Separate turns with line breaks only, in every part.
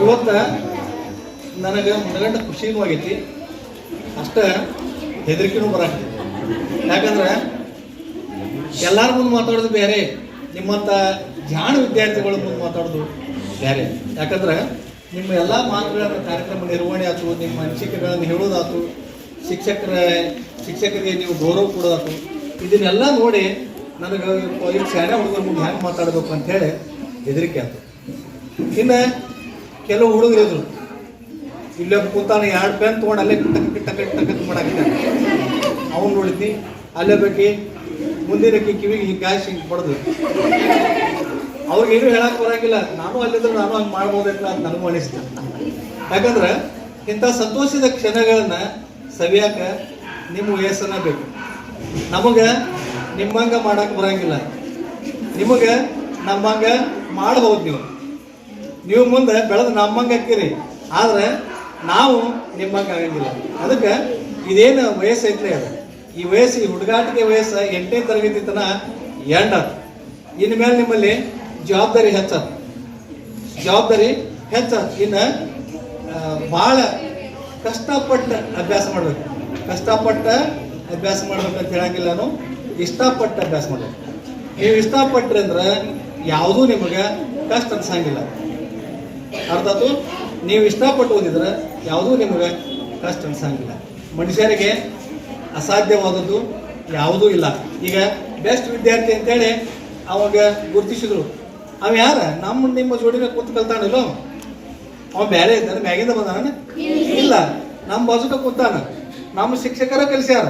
ಇವತ್ತು ನನಗೆ ಮನಗಂಡ ಖುಷಿನೂ ಆಗೈತಿ? ಅಷ್ಟ ಹೆದರಿಕೆನೂ ಬರಾಕೈತಿ ಯಾಕಂದ್ರೆ ಎಲ್ಲರ ಮುಂದೆ ಮಾತಾಡೋದು ಬೇರೆ ನಿಮ್ಮಂಥ ಜಾಣ ವಿದ್ಯಾರ್ಥಿಗಳ ಮುಂದೆ ಮಾತಾಡೋದು ಬೇರೆ. ಯಾಕಂದ್ರೆ ನಿಮ್ಮ ಎಲ್ಲ ಮಾತುಗಳ ಕಾರ್ಯಕ್ರಮ ನಿರ್ವಹಣೆ ಆಯ್ತು ನಿಮ್ಮ ಅನಿಸಿಕೆಗಳನ್ನು ಹೇಳೋದಾಯ್ತು ಶಿಕ್ಷಕರ, ಶಿಕ್ಷಕರಿಗೆ ನೀವು ಗೌರವ ಕೊಡೋದಾಯ್ತು ಇದನ್ನೆಲ್ಲ ನೋಡಿ ನನಗೆ ಈಗ ಶಾಲೆ ಹುಡುಗರ ಮುಂದೆ ಹೆಂಗೆ ಮಾತಾಡಬೇಕು ಅಂತೇಳಿ ಹೆದರಿಕೆ ಆಯ್ತು ಇನ್ನು ಕೆಲವು ಹುಡುಗರು ಇದ್ರು. ಇಲ್ಲೇ ಕೂತಾನ ಎರಡು ಪೆನ್ ತೊಗೊಂಡು ಅಲ್ಲೇ ಟಕ್ ಟಕ್ ಟಕ್ ಮಾಡಾಕಿದ್ದಾನೆ ಅವ್ನು ನೋಡಿದ್ನಿ, ಅಲ್ಲೇ ಬೇಕಿ, ಮುಂದಿನಕ್ಕೆ ಕಿವಿಗೆ ಈ ಗಾಯಸ್ ಹಿಂಗೆ ಬಡ್ದು. ಅವ್ರಿಗೇನು ಹೇಳಕ್ ಬರಂಗಿಲ್ಲ. ನಾನು ಅಲ್ಲಿದ್ರೆ ನಾನು ಹಂಗೆ ಮಾಡ್ಬೋದಿಲ್ಲ ಅಂತ ನನಗೂ ಅನಿಸ್ತು. ಯಾಕಂದ್ರೆ ಇಂಥ ಸಂತೋಷದ ಕ್ಷಣಗಳನ್ನ ಸವಿಯಾಕ ನಿಮ್ಮ ವಯಸ್ಸನ್ನ ಬೇಕು. ನಮಗೆ ನಿಮ್ಮಂಗ ಮಾಡಕ್ ಬರಂಗಿಲ್ಲ. ನಿಮಗೆ ನಮ್ಮಂಗ ಮಾಡ್ಬೋದು ನೀವು. ನೀವು ಮುಂದೆ ಬೆಳೆದು ನಮ್ಮಂಗ ಹಾಕಿರಿ ಆದ್ರೆ ನಾವು ನಿಮ್ಮಂಗೆ ಆಗಂಗಿಲ್ಲ. ಅದಕ್ಕೆ ಇದೇನು ವಯಸ್ಸು ಐತ್ರಿ ಅದು. ಈ ವಯಸ್ಸು, ಈ ಹುಡುಗಾಟಿಕೆ ವಯಸ್ಸು ಎಂಟನೇ ತರಗತಿ ತನ ಎಂಡ್ ಅದು ಇನ್ನು ಮೇಲೆ ನಿಮ್ಮಲ್ಲಿ ಜವಾಬ್ದಾರಿ ಹೆಚ್ಚ ಜವಾಬ್ದಾರಿ ಹೆಚ್ಚ ಇನ್ನು ಭಾಳ ಕಷ್ಟಪಟ್ಟು ಅಭ್ಯಾಸ ಮಾಡ್ಬೇಕು. ಕಷ್ಟಪಟ್ಟ ಅಭ್ಯಾಸ ಮಾಡ್ಬೇಕಂತ ಹೇಳಂಗಿಲ್ಲ ನಾನು. ಇಷ್ಟಪಟ್ಟು ಅಭ್ಯಾಸ ಮಾಡ್ಬೇಕು. ನೀವು ಇಷ್ಟಪಟ್ರಿ ಅಂದ್ರೆ ಯಾವುದೂ ನಿಮಗೆ ಕಷ್ಟ ಅನ್ಸಂಗಿಲ್ಲ. ಅರ್ಥಾತು, ನೀವು ಇಷ್ಟಪಟ್ಟು ಓದಿದ್ರೆ ಯಾವುದೂ ನಿಮಗೆ ಕಷ್ಟ ಅನ್ಸಂಗಿಲ್ಲ. ಮನುಷ್ಯರಿಗೆ ಅಸಾಧ್ಯವಾದದ್ದು ಯಾವುದೂ ಇಲ್ಲ. ಈಗ ಬೆಸ್ಟ್ ವಿದ್ಯಾರ್ಥಿ ಅಂತೇಳಿ ಅವಾಗ ಗುರುತಿಸಿದ್ರು. ಅವ ಯಾರ? ನಮ್ಮ ನಿಮ್ಮ ಜೋಡಿನ ಕೂತ್ ಕಲ್ತಾನಿಲ್ಲೋ? ಅವ ಬೇರೆ ಇದ್ದಾನೆ ಮ್ಯಾಗಿಂದ ಬಂದಾನ? ಇಲ್ಲ. ನಮ್ಮ ಬಾಜುಕ ಕೂತಾನ. ನಮ್ಮ ಶಿಕ್ಷಕರ ಕಲಿಸ್ಯಾರ.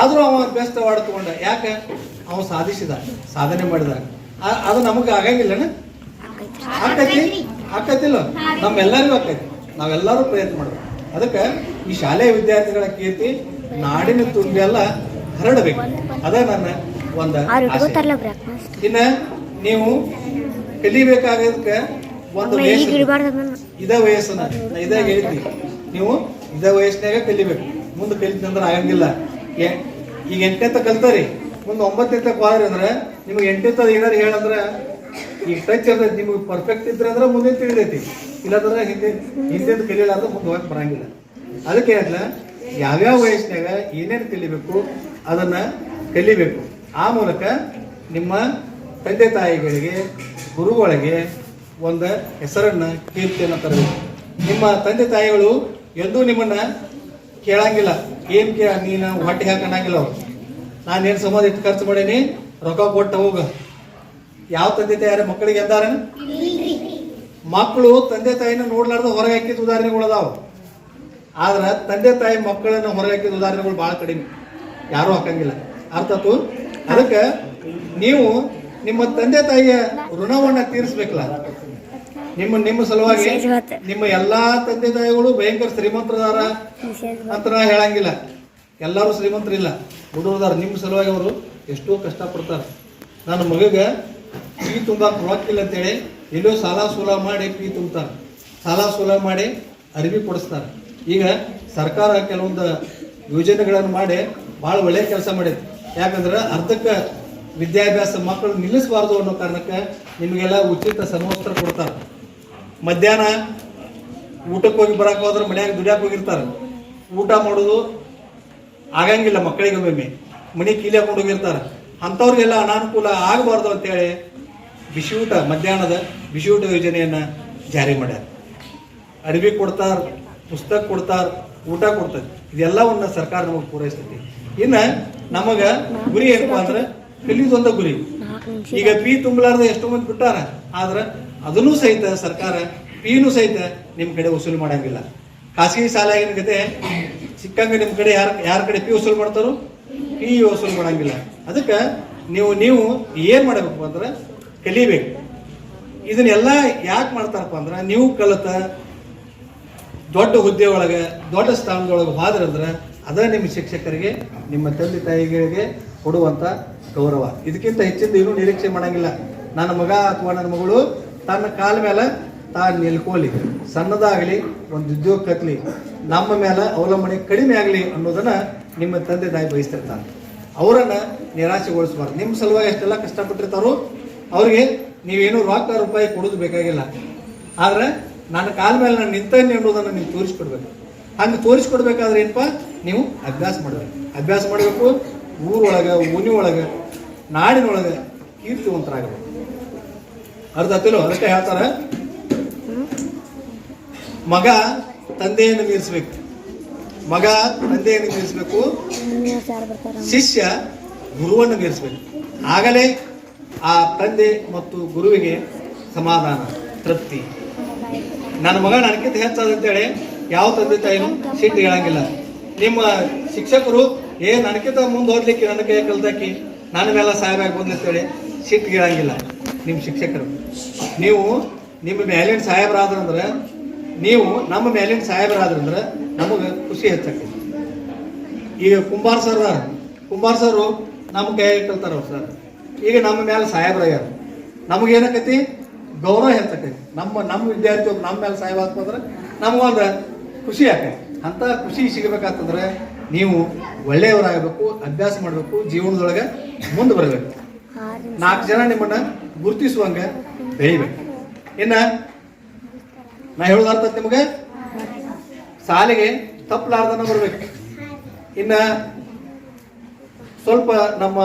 ಆದರೂ ಅವ ಬೆಸ್ಟ್ ಅವಾರ್ಡ್ ತಗೊಂಡ. ಯಾಕೆ? ಅವ ಸಾಧಿಸಿದ ಸಾಧನೆ ಮಾಡಿದ. ಅದು ನಮಗೆ ಆಗಂಗಿಲ್ಲನ? ಆಕೈತಿ ಆಕೈತಿಲ್ಲ ನಮ್ಮೆಲ್ಲರಿಗೂ ಆಕೈತಿ ನಾವೆಲ್ಲರೂ ಪ್ರಯತ್ನ ಮಾಡಬೇಕು ಅದಕ್ಕೆ ಈ ಶಾಲೆಯ ವಿದ್ಯಾರ್ಥಿಗಳ ಕೀರ್ತಿ ನಾಡಿನ ತುಂಬೆಲ್ಲ ಹರಡಬೇಕು. ಅದೇ ನನ್ನ ಒಂದು ಇನ್ನ ನೀವು ಕಲಿಬೇಕಾಗದಕ್ಕೆ ಒಂದು ಇದ. ವಯಸ್ಸನ್ನ ಇದಾಗ ಹೇಳಿದ್ವಿ ನೀವು ಇದ ವಯಸ್ಸಿನಾಗ ಕಲಿಬೇಕು. ಮುಂದೆ ಕಲಿತಂದ್ರೆ ಆಗಂಗಿಲ್ಲ. ಏ ಈಗ ಎಂಟನೇತ ಕಲ್ತಾರಿ ಮುಂದೆ ಒಂಬತ್ತನೇತ ಹೋದ್ರಿ ಅಂದ್ರೆ ನಿಮ್ಗೆ ಎಂಟನೇತ ಏನಾರು ಹೇಳಂದ್ರೆ ಈಗ ಟಚ್ ಇರ್ತೈತಿ. ನಿಮ್ಗೆ ಪರ್ಫೆಕ್ಟ್ ಇದ್ರೆ ಅಂದ್ರೆ ಮುಂದೆ ತಿಳಿದೈತಿ. ಇಲ್ಲಾಂದ್ರೆ ಹಿಂದೆ ಹಿಂದೆ ಅಂದ್ರೆ ಮುಂದೆ ಹೋಗಕ್ ಬರಂಗಿಲ್ಲ. ಅದಕ್ಕೆ ಏನಿಲ್ಲ ಯಾವ್ಯಾವ ವಯಸ್ಸಿನಾಗ ಏನೇನು ಕಲಿಬೇಕು ಅದನ್ನ ಕಲಿಬೇಕು. ಆ ಮೂಲಕ ನಿಮ್ಮ ತಂದೆ ತಾಯಿಗಳಿಗೆ, ಗುರುಗಳಿಗೆ ಒಂದು ಹೆಸರನ್ನು ಕೀರ್ತಿಯನ್ನು ತರಬೇಕು. ನಿಮ್ಮ ತಂದೆ ತಾಯಿಗಳು ಎಂದೂ ನಿಮ್ಮನ್ನ ಕೇಳಂಗಿಲ್ಲ. ಏನ್ ಕೇ ನೀನು ಹೊಟ್ಟೆ ಹಾಕಣಂಗಿಲ್ಲ ಅವ್ರು. ನಾನೇನು ಸಮಾಧಿ ಇಟ್ಟು ಖರ್ಚು ಮಾಡೀನಿ? ರೊಕ್ಕ ಕೊಟ್ಟು ಹೋಗ. ಯಾವ ತಂದೆ ತಾಯಿಯಾರ ಮಕ್ಕಳಿಗೆ ಎಂದಾರ ಮಕ್ಕಳು ತಂದೆ ತಾಯಿನ ನೋಡ್ಲಾರ್ದ ಹೊರಗೆ ಹಾಕಿದ ಉದಾಹರಣೆಗಳು ಅದಾವ. ಆದ್ರೆ ತಂದೆ ತಾಯಿ ಮಕ್ಕಳನ್ನ ಹೊರಗೆ ಹಾಕಿದ ಉದಾಹರಣೆಗಳು ಭಾಳ ಕಡಿಮೆ. ಯಾರೂ ಹಾಕಂಗಿಲ್ಲ. ಅರ್ಥಾತು ಅದಕ್ಕೆ ನೀವು ನಿಮ್ಮ ತಂದೆ ತಾಯಿಯ ಋಣವನ್ನ ತೀರಿಸ್ಬೇಕಲ್ಲ? ನಿಮ್ಮ ನಿಮ್ಮ ಸಲುವಾಗಿ ನಿಮ್ಮ ಎಲ್ಲಾ ತಂದೆ ತಾಯಿಗಳು ಭಯಂಕರ ಶ್ರೀಮಂತರದಾರ ಅಂತ ನಾ ಹೇಳಂಗಿಲ್ಲ. ಎಲ್ಲರೂ ಶ್ರೀಮಂತರಿಲ್ಲ. ಹುಡುಗರದಾರ ನಿಮ್ಮ ಸಲುವಾಗಿ ಅವರು ಎಷ್ಟೋ ಕಷ್ಟಪಡ್ತಾರೆ. ನನ್ನ ಮಗಗೆ ಪಿ ತುಂಬಕ್ಕೆ ರೊಕ್ಕಿಲ್ಲ ಅಂತೇಳಿ ಎಲ್ಲೋ ಸಾಲ ಸೂಲ ಮಾಡಿ ಪಿ ತುಂಬ್ತಾರೆ ಸಾಲ ಸೂಲ ಮಾಡಿ ಅರಿವಿ ಕೊಡಿಸ್ತಾರೆ. ಈಗ ಸರ್ಕಾರ ಕೆಲವೊಂದು ಯೋಜನೆಗಳನ್ನು ಮಾಡಿ ಭಾಳ ಒಳ್ಳೆಯ ಕೆಲಸ ಮಾಡಿದೆ. ಯಾಕಂದ್ರೆ ಅರ್ಧಕ್ಕೆ ವಿದ್ಯಾಭ್ಯಾಸ ಮಕ್ಕಳು ನಿಲ್ಲಿಸಬಾರ್ದು ಅನ್ನೋ ಕಾರಣಕ್ಕೆ ನಿಮಗೆಲ್ಲ ಉಚಿತ ಸಮವಸ್ತ್ರ ಕೊಡ್ತಾರೆ. ಮಧ್ಯಾಹ್ನ ಊಟಕ್ಕೆ ಹೋಗಿ ಬರಕ್ಕೆ ಹೋದ್ರೆ ಮನ್ಯಾಗ ದುಡಿಯಕ್ಕೆ ಹೋಗಿರ್ತಾರೆ. ಊಟ ಮಾಡೋದು ಆಗಂಗಿಲ್ಲ ಮಕ್ಕಳಿಗೆ ಒಮ್ಮೆ ಮನೆ ಕೀಲಿ ಹಾಕೊಂಡು ಹೋಗಿರ್ತಾರೆ. ಅಂಥವ್ರಿಗೆಲ್ಲ ಅನಾನುಕೂಲ ಆಗಬಾರ್ದು ಅಂತೇಳಿ ಬಿಸಿ ಊಟ ಮಧ್ಯಾಹ್ನದ ಬಿಸಿ ಊಟ ಯೋಜನೆಯನ್ನು ಜಾರಿ ಮಾಡ್ಯಾರ. ಅರಿವಿ ಕೊಡ್ತಾರೆ, ಪುಸ್ತಕ ಕೊಡ್ತಾರೆ, ಊಟ ಕೊಡ್ತಾರೆ. ಇದೆಲ್ಲವನ್ನ ಸರ್ಕಾರ ನಮಗೆ ಪೂರೈಸ್ತೈತಿ. ಇನ್ನು ನಮಗೆ ಗುರಿ ಏನಪ್ಪಾ ಅಂದ್ರೆ ಕಲಿಯೋದೊಂದ ಗುರಿ
ನಾಲ್ಕು
ಈಗ ಪಿ ತುಂಬಲಾರ್ದ ಎಷ್ಟೋ ಮಂದಿ ಬಿಟ್ಟಾರ. ಆದ್ರ ಅದನ್ನೂ ಸಹಿತ ಸರ್ಕಾರ ಪಿನು ಸಹಿತ ನಿಮ್ಮ ಕಡೆ ವಸೂಲಿ ಮಾಡಂಗಿಲ್ಲ. ಖಾಸಗಿ ಶಾಲೆಗಿನ ಕತೆ ಸಿಕ್ಕಂಗ ನಿಮ್ಮ ಕಡೆ ಯಾರ ಯಾರ ಕಡೆ ಪಿ ವಸೂಲ್ ಮಾಡ್ತಾರೋ ಪಿ ವಸೂಲ್ ಮಾಡಂಗಿಲ್ಲ. ಅದಕ್ಕೆ ನೀವು ನೀವು ಏನ್ ಮಾಡಬೇಕು ಅಂದ್ರೆ ಕಲಿಬೇಕು. ಇದನ್ನೆಲ್ಲ ಯಾಕೆ ಮಾಡ್ತಾರಪ್ಪ ಅಂದ್ರೆ ನೀವು ಕಲಿತ ದೊಡ್ಡ ಹುದ್ದೆ ಒಳಗೆ ದೊಡ್ಡ ಸ್ಥಾನದೊಳಗೆ ಹೋದ್ರಂದ್ರೆ ಅದ ನಿಮ್ಮ ಶಿಕ್ಷಕರಿಗೆ ನಿಮ್ಮ ತಂದೆ ತಾಯಿಗಳಿಗೆ ಕೊಡುವಂಥ ಗೌರವ. ಇದಕ್ಕಿಂತ ಹೆಚ್ಚಿಂದ ಏನೂ ನಿರೀಕ್ಷೆ ಮಾಡಂಗಿಲ್ಲ. ನನ್ನ ಮಗ ಅಥವಾ ನನ್ನ ಮಗಳು ತನ್ನ ಕಾಲ ಮೇಲೆ ತಾನು ನಿಲ್ಕೋಲಿ. ಸಣ್ಣದಾಗಲಿ, ಒಂದು ಉದ್ಯೋಗ ಕತ್ಲಿ, ನಮ್ಮ ಮೇಲೆ ಅವಲಂಬನೆ ಕಡಿಮೆ ಆಗಲಿ ಅನ್ನೋದನ್ನು ನಿಮ್ಮ ತಂದೆ ತಾಯಿ ಬಯಸ್ತಿರ್ತಾರೆ. ಅವರನ್ನು ನಿರಾಶೆಗೊಳಿಸಬಾರ್ದು. ನಿಮ್ಮ ಸಲುವಾಗಿ ಎಷ್ಟೆಲ್ಲ ಕಷ್ಟಪಟ್ಟಿರ್ತಾರೋ, ಅವ್ರಿಗೆ ನೀವೇನು ರೊಕ್ಕ ರೂಪಾಯಿ ಕೊಡೋದು ಬೇಕಾಗಿಲ್ಲ. ಆದರೆ ನನ್ನ ಕಾಲ ಮೇಲೆ ನಾನು ನಿಂತೇನೆ ಅನ್ನೋದನ್ನು ನೀವು ತೋರಿಸ್ಕೊಡ್ಬೇಕು. ಹಂಗೆ ತೋರಿಸ್ಕೊಡ್ಬೇಕಾದ್ರೆ ಏನಪ್ಪ? ನೀವು ಅಭ್ಯಾಸ ಮಾಡಬೇಕು. ಅಭ್ಯಾಸ ಮಾಡಬೇಕು, ಊರೊಳಗೆ ಓಣಿ ಒಳಗೆ ನಾಡಿನೊಳಗೆ ಕೀರ್ತಿವಂತರಾಗಬೇಕು. ಅರ್ಧ ತಿಳು ಅದಕ್ಕೆ ಹೇಳ್ತಾರೆ, ಮಗ ತಂದೆಯನ್ನು ಮೀರಿಸ್ಬೇಕು. ಮಗ ತಂದೆಯನ್ನು ಮೀರಿಸ್ಬೇಕು. ಶಿಷ್ಯ ಗುರುವನ್ನು ಮೀರಿಸ್ಬೇಕು. ಆಗಲೇ ಆ ತಂದೆ ಮತ್ತು ಗುರುವಿಗೆ ಸಮಾಧಾನ, ತೃಪ್ತಿ. ನನ್ನ ಮಗ ನನಗಿಂತ ಹೆಚ್ಚಾದಂತೇಳಿ ಯಾವ ತಂದೆ ತಾಯಿನೂ ಸಿಟ್ಟು ಹೇಳಂಗಿಲ್ಲ. ನಿಮ್ಮ ಶಿಕ್ಷಕರು ಏ ನನಗಿಂತ ಮುಂದೆ ನನ್ನ ಕೈ ಕಲ್ತಾಕಿ ನನ್ನ ಮೇಲೆ ಸಾಯಬೇಕು ಬಂದಿರ್ತೇಳಿ ಸಿಟ್ಟು ಕೇಳಂಗಿಲ್ಲ ನಿಮ್ಮ ಶಿಕ್ಷಕರು. ನೀವು ನಿಮ್ಮ ಮೇಲಿನ ಸಾಹೇಬರಾದ್ರಂದ್ರೆ, ನೀವು ನಮ್ಮ ಮೇಲಿನ ಸಾಹೇಬರಾದ್ರಂದ್ರೆ ನಮಗೆ ಖುಷಿ ಹೆಚ್ಚಾಗ್ತದೆ. ಈಗ ಕುಂಬಾರ್ ಸರ್. ಕುಂಬಾರ್ ಸರ್ ನಮ್ಮ ಕೈ ಅವ್ರು ಸರ್ ಈಗ ನಮ್ಮ ಮೇಲೆ ಸಾಹೇಬ್ರಾಗ್ಯಾರ ನಮಗೇನಕತಿ ಗೌರವ ಹೆಚ್ಚಾಕೈತಿ ನಮ್ಮ ನಮ್ಮ ವಿದ್ಯಾರ್ಥಿ ನಮ್ಮ ಮೇಲೆ ಸಾಹೇಬ ಆಗ್ತದ್ರೆ ನಮಗೊಂದು ಖುಷಿ ಆಕೈತಿ ಅಂತ ಖುಷಿ ಸಿಗಬೇಕಾತಂದ್ರೆ ನೀವು ಒಳ್ಳೆಯವರಾಗಬೇಕು, ಅಭ್ಯಾಸ ಮಾಡಬೇಕು, ಜೀವನದೊಳಗೆ ಮುಂದೆ ಬರಬೇಕು ನಾಲ್ಕು ಜನ ನಿಮ್ಮನ್ನ ಗುರುತಿಸುವಂಗ. ಬೆಳಿಬೇಕು ಇನ್ನ ನಾ ಹೇಳೋದು ಅರ್ಥ ನಿಮಗೆ? ಸಾಲಿಗೆ ತಪ್ಪಲಾರ್ದನ ಬರಬೇಕು. ಇನ್ನ ಸ್ವಲ್ಪ ನಮ್ಮ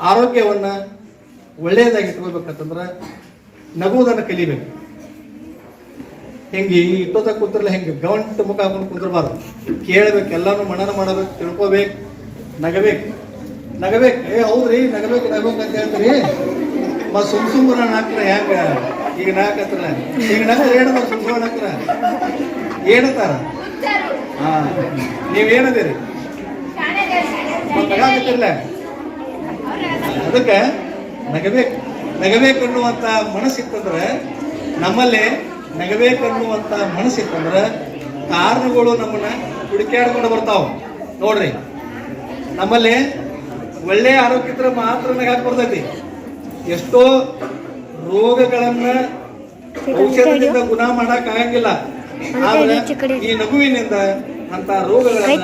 ಆರೋಗ್ಯವನ್ನ ಒಳ್ಳೆಯದಾಗಿ ಇಟ್ಕೋಬೇಕಂತಂದ್ರೆ ನಗುವುದನ್ನು ಕಲಿಬೇಕು. ಹೆಂಗೆ ಇಟ್ಟೋದ ಇಟ್ಟೋದಾಗ ಕೂತ್ರಲ್ಲ ಹೆಂಗೆ ಗವಂಟು ಮುಖ ಹಾಕೊಂಡು ಕೇಳಬೇಕು ಎಲ್ಲಾನು ಮನನ ಮಾಡಬೇಕು ತಿಳ್ಕೋಬೇಕು ನಗಬೇಕು. ನಗಬೇಕು. ಏ, ಹೌದ್ರಿ, ನಗಬೇಕು ನಗಬೇಕು ಅಂತ ಹೇಳ್ತೀರಿ. ಮ ಸುಮ್ ಸುಮ್ಮನೆ ನಾಕ್ರ ಹೆಂಗೆ ಈಗ ನಾಕತ್ರ. ಈಗ ನಗರ ಏನದ ಸುಮ್ ಸುಮ್ಮನೆ ನಾಕ್ರ? ಏನತ್ತಾರ ಹಾ. ನೀವೇನದಿರಿ ನಗಾಕತ್ತಿರ್ಲ ಅದಕ್ಕೆ ನಗಬೇಕು. ನಗಬೇಕು ನಗಬೇಕನ್ನುವಂತ ಮನಸ್ಸಿತ್ತಂದ್ರೆ ನಮ್ಮಲ್ಲಿ ನಗಬೇಕು ನಗಬೇಕನ್ನುವಂತ ಮನಸ್ಸಿತ್ತಂದ್ರೆ ಕಾರಣಗಳು ನಮ್ಮನ್ನ ಹುಡುಕ್ಯಾಡ್ಕೊಂಡು ಬರ್ತಾವ. ನೋಡ್ರಿ. ನಮ್ಮಲ್ಲಿ ಒಳ್ಳೆಯ ಆರೋಗ್ಯ ಇದ್ರೆ ಮಾತ್ರ ನಗಾಕ್ ಬರ್ತೈತಿ ಎಷ್ಟೋ ರೋಗಗಳನ್ನ ಔಷಧದಿಂದ ಗುಣ ಮಾಡಕ್ ಆಗಂಗಿಲ್ಲ. ಆದ್ರೆ ಈ ನಗುವಿನಿಂದ ಅಂತ ರೋಗಗಳನ್ನ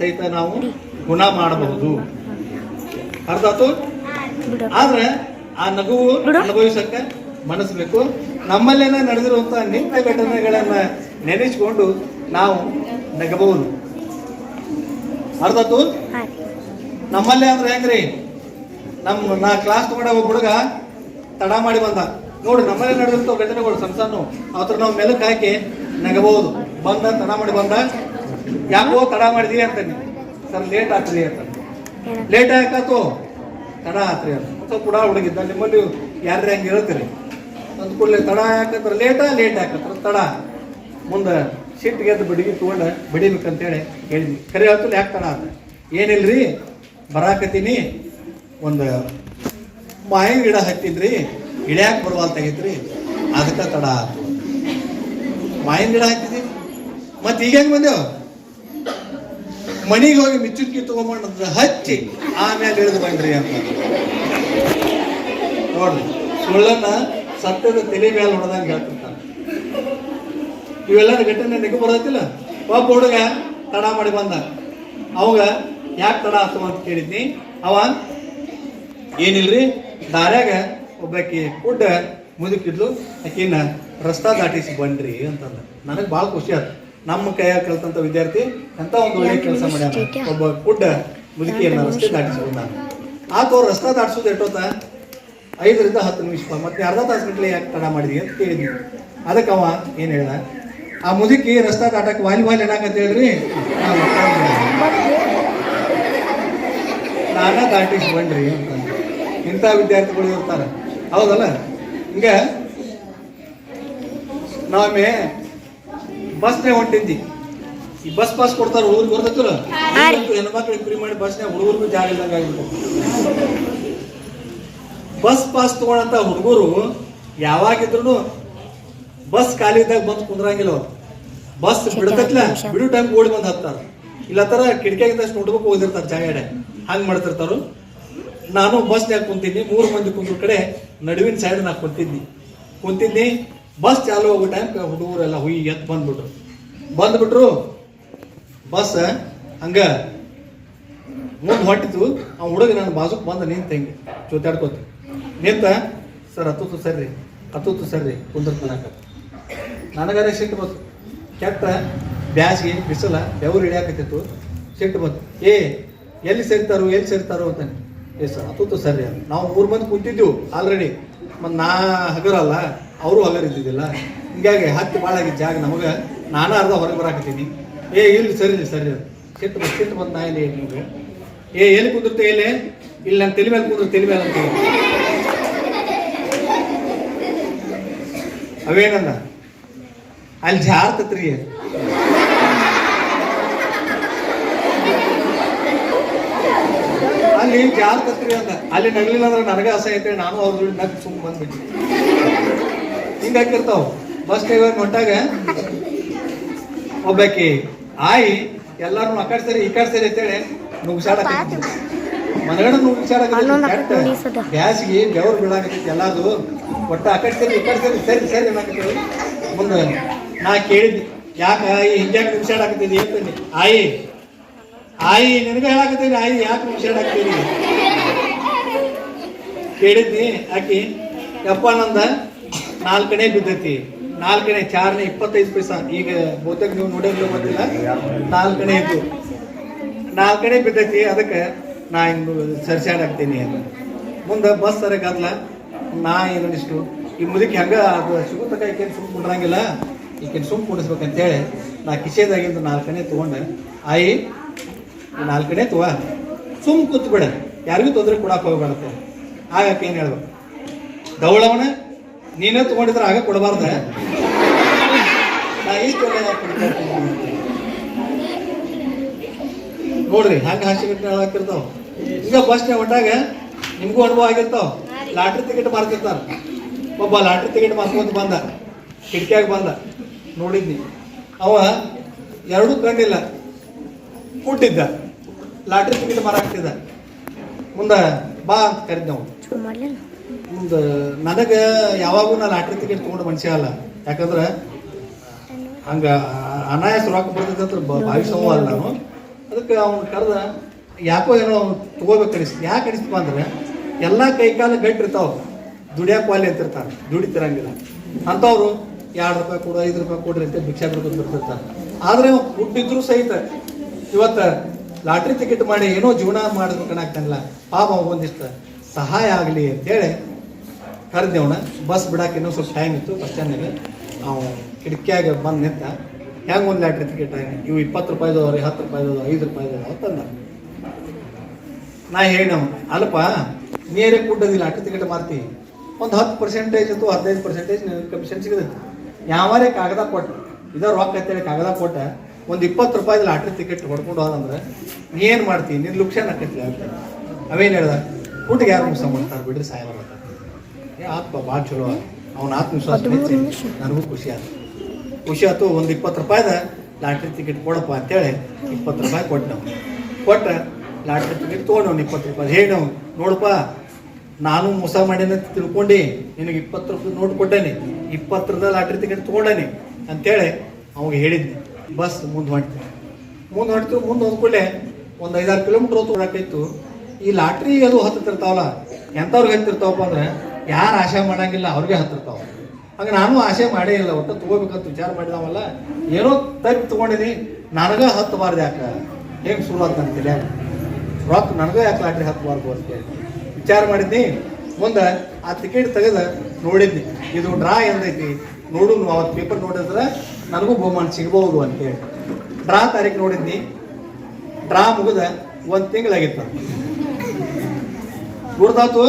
ಸಹಿತ ನಾವು ಗುಣ ಮಾಡಬಹುದು. ಅರ್ಧಾತು ಆದ್ರೆ ಆ ನಗುವು ಅನುಭವಿಸಕ್ಕೆ ಮನಸ್ಬೇಕು ನಮ್ಮಲ್ಲೇನ ನಡೆದಿರುವಂತ ನಿತ್ಯ ಘಟನೆಗಳನ್ನ ನೆನೆಸಿಕೊಂಡು ನಾವು ನಗಬಹುದು. ಅರ್ಥಾತು ನಮ್ಮಲ್ಲೇ ಅಂದ್ರೆ ಹೆಂಗ್ರಿ? ನಮ್ಮ ನಾ ಕ್ಲಾಸ್ ತಗೊಂಡ ಒಬ್ಬ ಹುಡುಗ ತಡ ಮಾಡಿ ಬಂದ. ನೋಡಿ, ನಮ್ಮಲ್ಲೇ ನಡೆದಿರ್ತಾವ ಘಟನೆಗಳು ಸಣ್ಣ ಅವತ್ರ ನಾವು ಮೆಲುಕ್ ಹಾಕಿ ನಗಬಹುದು. ಬಂದ, ತಡ ಮಾಡಿ ಬಂದ. ಯಾಕೋ ತಡ ಮಾಡಿದಿ ಅಂತಾನೆ. ಸರ್ ಲೇಟ್ ಆಗ್ತದೆ ಅಂತ. ಲೇಟ್ ಯಾಕಾತು? ತಡ ಆತ್ರಿ ಅಂತ. ಕೂಡ ಹುಡುಗಿದ್ದ. ನಿಮ್ಮಲ್ಲಿ ಯಾರ್ರಿ ಹಂಗೆ ಹೇಳ್ತೀರಿ? ಅಂದ ಕೂಡಲೇ ತಡ ಯಾಕಂದ್ರೆ ಲೇಟ ಲೇಟ್ ಯಾಕಂದ್ರೆ ತಡ. ಮುಂದೆ ಸಿಟ್ಟಿಗೆ ಎದ್ದು ತಗೊಂಡ ಬಿಡಿಬೇಕಂತ ಹೇಳಿ ಹೇಳಿದ್ವಿ ಕರೆ ಹೇಳ್ತು ಯಾಕೆ ತಡ ಅಂತ ಏನಿಲ್ರಿ? ಬರಾಕತ್ತೀನಿ. ಒಂದು ಮಾವಿನ ಗಿಡ ಹತ್ತಿದ್ರಿ, ಇಳ್ಯಾಕ ಬರುವಲ್ತಾಗೈತ್ರಿ ಅದಕ್ಕೆ ತಡ ಆಯ್ತು ಮಾವಿನ ಗಿಡ ಹತ್ತಿದ್ರಿ ಮತ್ತೆ ಈಗ ಹೆಂಗ್ ಬಂದೇವು? ಮನೆಗೆ ಹೋಗಿ ಮಿಚ್ಚುಕ್ಕಿ ತಗೊಂಬಂದ್ರೆ ಹಚ್ಚಿ ಆಮೇಲೆ ಇಳಿದು ಬಂದ್ರಿ ಅಂತ ನೋಡ್ರಿ, ಸುಳ್ಳನ್ನ ಸತ್ಯದ ತಲೆ ಮೇಲೆ ಹೊಡೆದಂಗೆ ಹೇಳ್ತಿರ್ತಾನೆ ಇವೆಲ್ಲ ಘಟನೆ ನಿಗು ಬರೋದಿಲ್ಲ ಒಬ್ಬ ಹುಡುಗ ತಡ ಮಾಡಿ ಬಂದ. ಅವಾಗ ಯಾಕೆ ತಡ ಆತು ಅಂತ ಕೇಳಿದ್ನಿ. ಅವ ಏನಿಲ್ರಿ? ದಾರ್ಯಾಗ ಒಬ್ಬಾಕಿ ಕುಡ್ಡ ಮುದುಕಿದ್ಲು. ಆಕಿನ ರಸ್ತಾ ದಾಟಿಸಿ ಬನ್ರಿ ಅಂತಂದ. ನನಗೆ ಭಾಳ ಖುಷಿ ಆಯ್ತು ನಮ್ಮ ಕೈಯಾಗ ಕಲ್ತಂತ ವಿದ್ಯಾರ್ಥಿ ಅಂತ ಒಂದು ಒಳ್ಳೆ ಕೆಲಸ ಮಾಡ್ಯಾನ? ಒಬ್ಬ ಕುಡ್ಡ ಮುದುಕಿಯನ್ನ ರಸ್ತೆ ದಾಟಿಸಿ ಬಂದ ಆತ ಅವ್ರು ರಸ್ತಾ ದಾಟಿಸೋದು ಎಷ್ಟೊತ್ತ? ಐದರಿಂದ ಹತ್ತು ನಿಮಿಷ. ಮತ್ತೆ ಅರ್ಧ ತಾಸು ಗಂಟ್ಲೆ ಯಾಕೆ ತಡ ಮಾಡಿದಿ ಅಂತ ಕೇಳಿದ್ವಿ ಅದಕ್ಕೆ ಅವ ಏನು ಹೇಳ್ದ? ಆ ಮುದುಕಿ ರಸ್ತಾ ದಾಟಕ್ಕೆ ವಾಲಿಬಾಲ್ ಏನಾಕಂತ ಹೇಳ್ರಿ? ನಾನ ದಾಟಿಸಿ ಬಂದ್ರಿ ಅಂತ ಇಂಥ ವಿದ್ಯಾರ್ಥಿಗಳು ಇರ್ತಾರೆ. ಹೌದಲ್ಲ? ಹಿಂಗ ನಾವೇ ಬಸ್ನೇ ಹೊಂಟಿದ್ದಿ ಈ ಬಸ್ ಪಾಸ್ ಕೊಡ್ತಾರ ಹುಡುಗರಿಗೆ ಬರ್ತೈತಲ್ಲ? ಹೆಣ್ಮಕ್ಳಿಗೆ ಫ್ರೀ ಮಾಡಿ ಬಸ್ನ್ಯಾಗ ಹುಡುಗರಿಗೂ ಜಾಗ ಆಗ್ಬಿಟ್ಟು ಬಸ್ ಪಾಸ್ ತಗೊಂಡಂತ ಹುಡುಗರು ಯಾವಾಗಿದ್ರು ಬಸ್ ಖಾಲಿ ಇದ್ದಾಗ ಬಂದು ಕುಂದ್ರಂಗಿಲ್ಲ ಅವ್ರು. ಬಸ್ ಬಿಡತ್ತಲ್ಲ ಬಿಡು ಟೈಮ್ ಓಡಿ ಬಂದು ಹತ್ತಾರ. ಇಲ್ಲ ತರ ಕಿಟಕಿಯಾಗಿಂದ ಅಷ್ಟು ನೋಡ್ಬೇಕು ಹೋಗಿರ್ತಾರ ಜಾಗ ಹಂಗ್ ಮಾಡ್ತಿರ್ತಾರು ನಾನು ಬಸ್ನ್ಯಾಗ ಕುಂತೀನಿ ಮೂರು ಮಂದಿ ಕುಂದ್ರ ಕಡೆ ನಡುವಿನ ಸೈಡ್ ನಾ ಕುಂತಿದ್ನಿ. ಕುಂತಿದ್ನಿ ಬಸ್ ಚಾಲು ಹೋಗೋ ಟೈಮ್ ಹುಡುಗರೆಲ್ಲ ಹುಯ್ ಎತ್ ಬಂದ್ಬಿಟ್ರು. ಬಂದ್ಬಿಟ್ರು ಬಸ್ ಹಂಗ ಮುಂದೆ ಹೊಟ್ಟಿತು. ಆ ಹುಡುಗ ನನ್ನ ಬಾಜುಕ್ ಬಂದ ನಿಂತ ಹಿಂಗೆ ಜೊತಾಡ್ಕೋತ. ನಿಂತ, ಸರ್, ಹತ್ತುತ್ತು ಸರ್ರಿ ಸರಿ ಸರ್ರಿ ಕುಂದಿರ್ತಾನಕ ನನಗಾರ ಸಿಟ್ಟು ಬಂತು. ಕೆಟ್ಟ ಬ್ಯಾಸಿಗೆ, ಬಿಸಿಲ, ಬೆವರು ಹಿಡಿಯಾಕತ್ತಿತ್ತು. ಸಿಟ್ಟು ಬಂತು. ಏ ಎಲ್ಲಿ ಸೇರ್ತಾರೋ ಎಲ್ಲಿ ಸೇರ್ತಾರೋ ಅಂತಾನೆ. ಸರ್, ಅದು ಅಂತ ನಾವು ಮೂರು ಮಂದಿ ಕುಂತಿದ್ದೆವು ಆಲ್ರೆಡಿ ಮತ್ತು ನಾ ಹಗರಲ್ಲ, ಅವರು ಹಗರ್ ಇದ್ದಿದ್ದಿಲ್ಲ. ಹಿಂಗಾಗಿ ಹತ್ತು ಭಾಳ ಆಗಿದ್ದ ಜಾಗ ನಮಗೆ. ನಾನು ಅರ್ಧ ಹೊರಗೆ ಬರಾಕತ್ತೀನಿ. ಏ, ಇಲ್ಲಿ ಸರಿ ಸರಿ ಅದು ಬಂದು ಸಿಟ್ಟು ಬಂದು ನಾ ಇಲ್ಲಿ ನಿಮಗೆ. ಏ, ಎಲ್ಲಿ ಕುಂದಿರ್ತೆ ಇಲ್ಲಿ? ಇಲ್ಲಿ ನಾನು ತಲೆ ಮೇಲೆ ಕುಂದ್ರೆ, ತಲೆ ಮೇಲೆ ಅಂತ. ಅವೇನಂದ ಅಲ್ಲಿ ಜಾರ್ತತ್ರಿ ಅಲ್ಲಿ ಜಾರ್ತತ್ರಿ ಅಂತ. ಅಲ್ಲಿ ನಗಲಿಲ್ಲ ಅಂದ್ರೆ ನನಗೆ ಅಸಹ್ಯ ಐತೆ ನಾನು ಅವ್ರ ಜೋಡಿ ನಗ್ ಸುಮ್ ಬಂದ್ಬಿಟ್ಟು. ಹಿಂಗಾಕಿರ್ತಾವ ಬಸ್ ಡ್ರೈವರ್ ಹೊಂಟಾಗ ಒಬ್ಬಾಕಿ ಆಯಿ ಎಲ್ಲಾರು ಆ ಕಡೆ ಸರಿ ಈ ಕಡೆ ಸರಿ ಅಂತೇಳಿ ನುಗ್ಸಾಡ ಮನಗಡೆ
ನುಗ್ಸಾಡ.
ಬ್ಯಾಸಿಗೆ ಬೆವರು ಬೀಳಾಕತ್ತೈತಿ ಎಲ್ಲಾದು. ಒಟ್ಟ ಆ ಕಡೆ ಸರಿ ಈ ಕಡೆ ಸರಿ ಸರಿ ಸರಿ ಮುಂದೆ ನಾ ಕೇಳಿದ್ವಿ ಯಾಕೆ ಆಯಿ ಹಿಂಗ್ಯಾಕೆ ನುಗ್ಸಾಡಕತ್ತಿದ್ದಿ ಅಂತಂದಿ ಆಯಿ ಆಯಿ, ನಿನಗೆ ಹೇಳಾಕತ್ತೀನಿ, ಆಯಿ, ಯಾಕೆ ಹುಷಾರಾಗ್ತೀರಿ ಕೇಳಿದ್ನಿ, ಆಕಿ, ಯಪ್ಪ ನಂದ ನಾಲ್ಕನೇ ಬಿದ್ದೈತಿ. ನಾಲ್ಕನೇ, ಚಾರನೇ ಇಪ್ಪತ್ತೈದು ಪೈಸಾ. ಈಗ ಬಹುತೇಕ ನೀವು ನೋಡೋದು ಗೊತ್ತಿಲ್ಲ. ನಾಲ್ಕನೇ ಇದ್ದು. ನಾಲ್ಕನೇ ಬಿದ್ದೈತಿ, ಅದಕ್ಕೆ ನಾ ಹಿಂಗೆ ಸರ್ಸಾಡಾಕ್ತೀನಿ ಅಂತ. ಮುಂದೆ ಬಸ್ ಸರ ಗದ್ಲ ನಾ ಏನನ್ನಿಷ್ಟು ಈ ಮುದಕ್ಕೆ ಹೆಂಗೆ ಅದು ಸಿಗುತ್ತಕ, ಈಕೇನು ಸುಮ್ ಕುಡ್ರಂಗಿಲ್ಲ. ಈಕೇನು ಸುಮ್ ಕುಡಿಸ್ಬೇಕಂತೇಳಿ ನಾ ಕಿಸೆದಾಗಿಂದ ನಾಲ್ಕನೇ ತೊಗೊಂಡೆ. ಆಯಿ ಈ ಕಡೆ ತುವ ಸುಮ್ ಕೂತ್ ಬಿಡ. ಯಾರಿಗೂ ತೊಂದರೆ ಕೊಡಕ್ಕೆ ಹೋಗ್ಬೇಡತ್ತೆ ಆಗಕ್ಕೆ ಏನು ಹೇಳ್ಬೇಕು? ಡೌಳವನ ನೀನೇ ತೊಗೊಂಡಿದ್ರೆ ಆಗ ಕೊಡಬಾರ್ದ? ನಾ ಇಷ್ಟು ನೋಡ್ರಿ ಹಂಗೆ ಹಾಸಿಗೆ ಹಾಕಿರ್ತಾವ ಈಗ ಫಸ್ಟ್ ಒಟ್ಟಾಗ ನಿಮಗೂ ಅನುಭವ ಆಗಿರ್ತಾವ. ಲಾಟ್ರಿ ಟಿಕೆಟ್ ಮಾರ್ತಿರ್ತಾರ. ಒಬ್ಬ ಲಾಟ್ರಿ ಟಿಕೆಟ್ ಮಾರ್ಕೊಂತ ಬಂದ. ಕಿಟಕಿಯಾಗ ಬಂದ. ನೋಡಿದ್ನಿ. ಅವ ಎರಡೂ ಕಂಡಿಲ್ಲ ಹುಟ್ಟಿದ್ದ ಲಾಟ್ರಿ ಟಿಕೆಟ್ ಮಾರಾಕ್ತಿದ್ದ ಮುಂದ ಬಾ ಅಂತ ಕರಿದ್ ನಾವು ಮುಂದೆ ನನಗೆ ಯಾವಾಗೂ ನಾ ಲಾಟ್ರಿ ಟಿಕೆಟ್ ತೊಗೊಂಡು ಮನುಷ್ಯ ಅಲ್ಲ. ಯಾಕಂದ್ರೆ ಹಂಗ ಅನಾಯಾಸ ರೊಕ್ಕ ಬರ್ತೈತೆ ಅಂತ ಭಾವಿಸೋವ ಅಲ್ಲ ನಾನು. ಅದಕ್ಕೆ ಅವ್ನು ಕರೆದ ಯಾಕೋ ಏನೋ ತಗೋಬೇಕು ಅನಿಸ್ತು ಯಾಕೆ ಅನಿಸ್ತಪ್ಪ ಅಂದ್ರೆ ಎಲ್ಲ ಕೈಕಾಲ ಗಟ್ಟಿರ್ತಾವ ದುಡಿಯಾಕ ವಾಲಿ ಅಂತಿರ್ತಾರೆ ದುಡಿತಿರಂಗಿಲ್ಲ. ಅಂಥವ್ರು ಎರಡು ರೂಪಾಯಿ ಕೊಡು ಐದು ರೂಪಾಯಿ ಕೊಡ್ರಿ ಅಂತ ಭಿಕ್ಷಾ ಬಿಡ್ಕೊಂಡು ಬರ್ತಿರ್ತಾರೆ ಆದ್ರೆ ಹುಟ್ಟಿದ್ರು ಸಹಿತ ಇವತ್ತು ಲಾಟ್ರಿ ಟಿಕೆಟ್ ಮಾಡಿ ಏನೋ ಜೀವನ ಮಾಡ್ಬೇಕನ್ನಾಗ್ತಾನಿಲ್ಲ ಪಾಪ ಒಂದಿಷ್ಟು ಸಹಾಯ ಆಗಲಿ ಅಂತೇಳಿ ಕರೆದೇವನ ಬಸ್ ಬಿಡಾಕ ಇನ್ನೂ ಸ್ವಲ್ಪ ಟೈಮ್ ಇತ್ತು ಬಸ್ ಸ್ಟ್ಯಾಂಡಲ್ಲಿ ನಾವು ಕಿಟಕಿಯಾಗ ಬಂದು ನಿಂತ, ಹೆಂಗೆ ಒಂದು ಲಾಟ್ರಿ ಟಿಕೆಟ್ ಇವು ಇಪ್ಪತ್ತು ರೂಪಾಯಿದು ಅವ್ರಿ ಹತ್ತು ರೂಪಾಯಿದು ಐದು ರೂಪಾಯಿದು ಅಂತಂದ ನಾ ಹೇಳಿ ಅಲ್ಪ ನೀರೇ ಕುಡ್ಡದಿ ಲಾಟ್ರಿ ಟಿಕೆಟ್ ಮಾರ್ತಿ? ಒಂದು ಹತ್ತು ಪರ್ಸೆಂಟೇಜ್ ಅಥವಾ ಹದಿನೈದು ಪರ್ಸೆಂಟೇಜ್ ಕಮಿಷನ್ ಸಿಗದೈತಿ ಯಾವಾರೇ ಕಾಗದ ಕೊಟ್ಟು, ಇದ ರೊಕ್ಕ ಅಂತೇಳಿ ಕಾಗದ ಕೊಟ್ಟ ಒಂದು ಇಪ್ಪತ್ತು ರೂಪಾಯಿ ಲಾಟ್ರಿ ಟಿಕೆಟ್ ಹೊಡ್ಕೊಂಡು ಹೋದಂದ್ರೆ ಏನು ಮಾಡ್ತೀನಿ ನಿನ್ನ ಲುಕ್ಷನ್ ಅಂತ ಅವೇನು ಹೇಳ್ದ? ಊಟಕ್ಕೆ ಯಾರು ಮೋಸ ಮಾಡ್ತಾರೆ ಬಿಡ್ರಿ ಸಾಯಲ್ಲ ಏ ಆತ್ಮ ಭಾಳ ಚಲೋ. ಅವನ ಆತ್ಮವಿಶ್ವಾಸ
ಹೆಚ್ಚಿ.
ನನಗೂ ಖುಷಿ ಆಯ್ತು ಖುಷಿ ಆಯ್ತು ಒಂದು ಇಪ್ಪತ್ತು ರೂಪಾಯಿದ ಲಾಟ್ರಿ ಟಿಕೆಟ್ ಕೊಡಪ್ಪ ಅಂತೇಳಿ ಇಪ್ಪತ್ತು ರೂಪಾಯಿ ಕೊಟ್ಟು ನಾವು ಕೊಟ್ಟ ಲಾಟ್ರಿ ಟಿಕೆಟ್ ತೊಗೊಂಡು ಅವ್ನು ಇಪ್ಪತ್ತು ರೂಪಾಯಿ ಹೇಳಿ ನಾವು ನೋಡಪ್ಪ ನಾನು ಮೋಸ ಮಾಡೇನೆ ಅಂತ ತಿಳ್ಕೊಂಡು ನಿನಗೆ ಇಪ್ಪತ್ತು ರೂಪಾಯಿ ನೋಟ್ ಕೊಟ್ಟೇನಿ. ಇಪ್ಪತ್ತರದ ಲಾಟ್ರಿ ಟಿಕೆಟ್ ತೊಗೊಂಡೇನಿ ಅಂತೇಳಿ ಅವಾಗ ಹೇಳಿದ್ನಿ. ಬಸ್ ಮುಂದೆ ಹೊಂಟ್ತು ಮುಂದೆ ಹೊಂಟು ಮುಂದೆ ಹೋದ್ಕೊಳ್ಳೆ ಒಂದು ಐದಾರು ಕಿಲೋಮೀಟ್ರ್ ಹೋಗ್ತು ಈ ಲಾಟ್ರಿ ಅದು ಹತ್ತಿರ್ತಾವಲ್ಲ ಎಂಥವ್ರಿಗೆ ಹತ್ತಿರ್ತಾವಪ್ಪ ಅಂದ್ರೆ ಯಾರು ಆಶೆ ಮಾಡಂಗಿಲ್ಲ ಅವ್ರಿಗೆ ಹತ್ತಿರ್ತಾವ. ಹಂಗೆ ನಾನು ಆಸೆ ಮಾಡೇ ಇಲ್ಲ, ಒಟ್ಟು ತೊಗೋಬೇಕಂತ ವಿಚಾರ ಮಾಡಿದಾವಲ್ಲ ಏನೋ ತಪ್ಪು ತೊಗೊಂಡಿದ್ದೀನಿ ನನಗ ಹತ್ತಬಾರ್ದು ಯಾಕೆ? ಹೆಂಗೆ ಶುರು ಆತ ಅಂತ ತಿಳಿಯಾಗ ರೊಕ್ಕ ನನಗೆ ಯಾಕೆ ಲಾಟ್ರಿ ಅಂತ ಹೇಳಿ ವಿಚಾರ ಮಾಡಿದ್ನಿ, ಮುಂದೆ ಆ ಟಿಕೆಟ್ ತೆಗೆದು ನೋಡಿದ್ನಿ. ಇದು ಡ್ರಾ ಎಂದೈತಿ ನೋಡು ಅವತ್ತು ಪೇಪರ್ ನೋಡಿದ್ರೆ ನನಗೂ ಬಹುಮಾನ ಸಿಗ್ಬೋದು ಅಂತೇಳಿ ಡ್ರಾ ತಾರೀಕು ನೋಡಿದ್ನಿ. ಡ್ರಾ ಮುಗಿದ ಒಂದು ತಿಂಗಳಾಗಿತ್ತು. ಗುರ್ದಾತು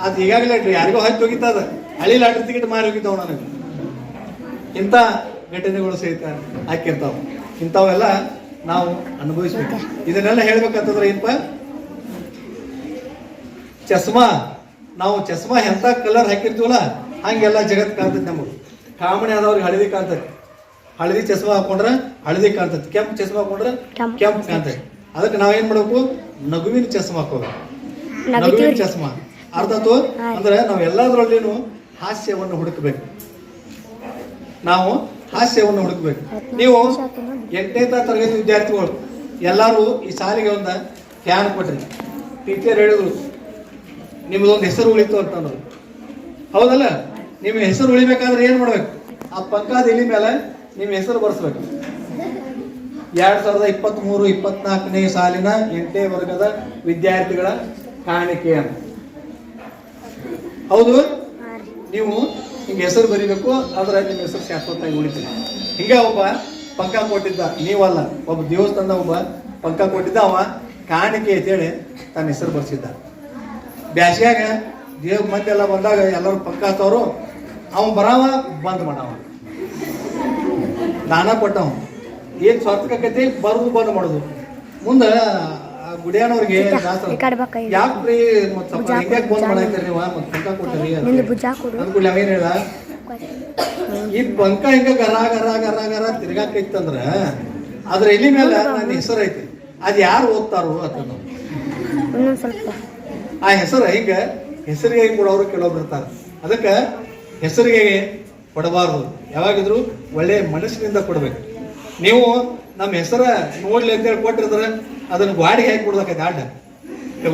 ಅದು ಈಗಾಗಲೇ ಯಾರಿಗೋ ಹಚ್ಚಿ ಅದು. ಹಳಿ ಲಾಟ್ರಿ ಟಿಕೆಟ್ ಮಾರಿ ಹೋಗಿದ್ದಾವ ನನಗೆ. ಇಂಥ ಘಟನೆಗಳು ಸಹಿತ ಹಾಕಿರ್ತಾವ. ಇಂಥವೆಲ್ಲ ನಾವು ಅನುಭವಿಸ್ಬೇಕು. ಇದನ್ನೆಲ್ಲ ಹೇಳ್ಬೇಕಂತಂದ್ರೆ ಏನಪ್ಪ ಚಸ್ಮಾ, ನಾವು ಚಸ್ಮಾ ಎಂಥ ಕಲರ್ ಹಾಕಿರ್ತೀವಲ್ಲ, ಹಂಗೆಲ್ಲ ಜಗತ್ ಕಾಣ್ತೈತಿ ನಮಗೆ. ಕಾಮಣಿ ಆದವ್ರಿಗೆ ಹಳದಿ ಕಾಣ್ತೈತಿ. ಹಳದಿ ಚಸ್ಮಾ ಹಾಕೊಂಡ್ರೆ ಹಳದಿ ಕಾಣ್ತೈತಿ. ಕೆಂಪು ಚಸ್ಮಾ ಹಾಕೊಂಡ್ರೆ
ಕೆಂಪು
ಕಾಣ್ತೈತಿ. ಅದಕ್ಕೆ ನಾವೇನ್ ಮಾಡ್ಬೇಕು? ನಗುವಿನ ಚಸ್ಮಾ ಹಾಕೋದು ನಗುವಿನ ಚಸ್ಮಾ. ಅರ್ಥಾತು ಅಂದ್ರೆ ನಾವು ಎಲ್ಲದರಲ್ಲಿನೂ ಹಾಸ್ಯವನ್ನು ಹುಡುಕಬೇಕು. ನಾವು ಹಾಸ್ಯವನ್ನು ಹುಡುಕಬೇಕು. ನೀವು ಎಂಟನೇ ತರಗತಿ ವಿದ್ಯಾರ್ಥಿಗಳು ಎಲ್ಲರೂ ಈ ಸಾಲಿಗೆ ಒಂದ ಕ್ಯಾನ್ ಕೊಟ್ರಿ. ಟೀಚರ್ ಹೇಳಿದ್ರು ನಿಮ್ದೊಂದು ಹೆಸರು ಉಳಿತು ಅಂತಂದ್ರು ಹೌದಲ್ಲ? ನಿಮ್ಮ ಹೆಸರು ಉಳಿಬೇಕಾದ್ರೆ ಏನು ಮಾಡ್ಬೇಕು? ಆ ಪಕ್ಕದ ಎಲಿ ಮೇಲೆ ನಿಮ್ಮ ಹೆಸರು ಬರ್ಸ್ಬೇಕು. ಎರಡ್ ಸಾವಿರದ ಇಪ್ಪತ್ತ್ ಮೂರು ಇಪ್ಪತ್ನಾಲ್ಕನೇ ಸಾಲಿನ ಎಂಟನೇ ವರ್ಗದ ವಿದ್ಯಾರ್ಥಿಗಳ ಕಾಣಿಕೆ ಅಂತ. ಹೌದು? ನೀವು ಹಿಂಗೆ ಹೆಸರು ಬರಿಬೇಕು, ಆದ್ರೆ ನಿಮ್ಮ ಹೆಸರು ಶಾಶ್ವತವಾಗಿ ಉಳಿತೀರಿ ಹಿಂಗೆ ಒಬ್ಬ ಪಂಕ ಕೊಟ್ಟಿದ್ದ, ನೀವಲ್ಲ, ಒಬ್ಬ ದೇವಸ್ಥಾನ ಒಬ್ಬ ಪಂಕ ಕೊಟ್ಟಿದ್ದ, ಅವ ಕಾಣಿಕೆ ಅಂತೇಳಿ ತನ್ನ ಹೆಸರು ಬರ್ಸಿದ್ದ. ಬ್ಯಾಸ್ಗ್ಯಾಗ ದೇವ್ ಮಂದಿ ಎಲ್ಲ ಬಂದಾಗ ಎಲ್ಲರೂ ಪಂಕ ಹತ್ತವರು ಅವ ಬರಾವ ಬಂದ್ ಮಾಡವ. ದಾನ ಕೊಟ್ಟವ. ಏನ್ ಸ್ವಾರ್ಥಕತೆ ಬರೋದು ಬಂದ್ ಮಾಡುದು. ಮುಂದ ಗುಡಿಯಾನವ್ರಿಗೆ. ಯಾಕ್ರಿ ಮತ್ ಸ್ವಲ್ಪ ಹಿಂಗ್ಯಾಕ್ ಬಂದ್ ಮಾಡಾಕ್ತೀರಿ ನೀವು ಪಂಕ ಕೊಟ್ಟರಿ ಅಂದ್ಕೂಡ್ಲೆ ಅವೇನ್ ಹೇಳ ಈ ಬಂಕ ಹಿಂಗ ಗರ ಗರ ಗರ ಗರ ತಿರ್ಗಾಕೈತಂದ್ರ ಅದ್ರ ಎಲಿ ಮೇಲೆ ನನ್ನ ಹೆಸರು ಐತಿ. ಅದ್ ಯಾರು ಓದ್ತಾರೋ ಅಂತ ಆ ಹೆಸರು ಹಿಂಗ ಹೆಸರಿಗೆ ಕೊಡೋರು ಕೆಲವೊಬ್ರು ಇರ್ತಾರೆ. ಅದಕ್ಕೆ ಹೆಸರಿಗೆ ಕೊಡಬಾರ್ದು. ಯಾವಾಗಿದ್ರು ಒಳ್ಳೆ ಮನಸ್ಸಿನಿಂದ ಕೊಡ್ಬೇಕು. ನೀವು ನಮ್ಮ ಹೆಸರ ನೋಡ್ಲಿ ಅಂತೇಳಿ ಕೊಟ್ಟಿರ್ತಾರೆ, ಅದನ್ನು ಗಾಡಿಗೆ ಹಾಕಿ ಕೊಡ್ಬೇಕೈತೆ ಆಟ.